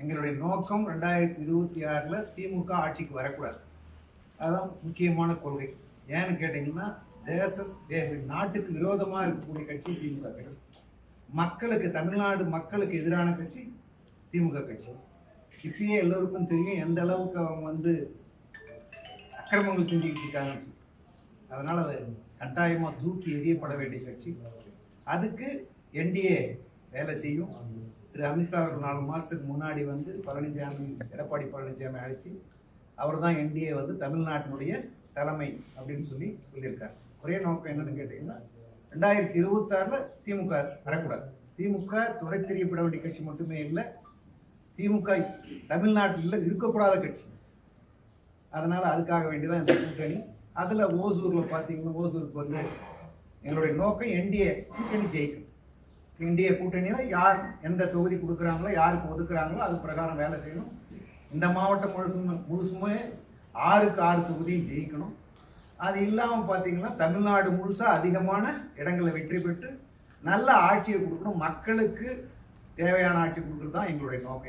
எங்களுடைய நோக்கம் ரெண்டாயிரத்தி இருபத்தி ஆறில் திமுக ஆட்சிக்கு வரக்கூடாது. அதுதான் முக்கியமான கொள்கை. ஏன்னு கேட்டிங்கன்னா தேச தே- நாட்டுக்கு விரோதமாக இருக்கக்கூடிய கட்சி திமுக கட்சி. மக்களுக்கு தமிழ்நாடு மக்களுக்கு எதிரான கட்சி திமுக கட்சி. இப்பயே எல்லோருக்கும் தெரியும் எந்த அளவுக்கு அவங்க வந்து அக்கிரமங்கள் செஞ்சுக்கிட்டு இருக்காங்கன்னு அதனால் அது கட்டாயமாக தூக்கி எறியப்பட வேண்டிய கட்சி. அதுக்கு என்டிஏ வேலை செய்யும். திரு அமித்ஷா அவர்கள் நாலு மாதத்துக்கு முன்னாடி வந்து பழனிசாமி எடப்பாடி பழனிசாமி அழைச்சி அவர் தான் என்டிஏ வந்து தமிழ்நாட்டினுடைய தலைமை அப்படின்னு சொல்லி சொல்லியிருக்கார். ஒரே நோக்கம் என்னன்னு கேட்டிங்கன்னா ரெண்டாயிரத்தி இருபத்தாறில் திமுக வரக்கூடாது. திமுக துறை தெரியப்பட வேண்டிய கட்சி மட்டுமே இல்லை திமுக தமிழ்நாட்டில் இருக்கக்கூடாத கட்சி. அதனால் அதுக்காக வேண்டிதான் இந்த கூட்டணி. அதில் ஓசூரில் பார்த்தீங்கன்னா ஓசூருக்கு வந்து எங்களுடைய நோக்கம் என்டிஏ கூட்டணி ஜெயிக்கும் இந்திய கூட்டணியில் யார் எந்த தொகுதி கொடுக்குறாங்களோ யாருக்கு ஒதுக்குறாங்களோ அது பிரகாரம் வேலை செய்யணும். இந்த மாவட்டம் முழுசுமே முழுசுமே ஆறுக்கு ஆறு தொகுதியும் ஜெயிக்கணும். அது இல்லாமல் பார்த்தீங்கன்னா தமிழ்நாடு முழுசாக அதிகமான இடங்களை வெற்றி பெற்று நல்ல ஆட்சியை கொடுக்கணும். மக்களுக்கு தேவையான ஆட்சி கொடுக்குறது தான் எங்களுடைய நோக்கம்.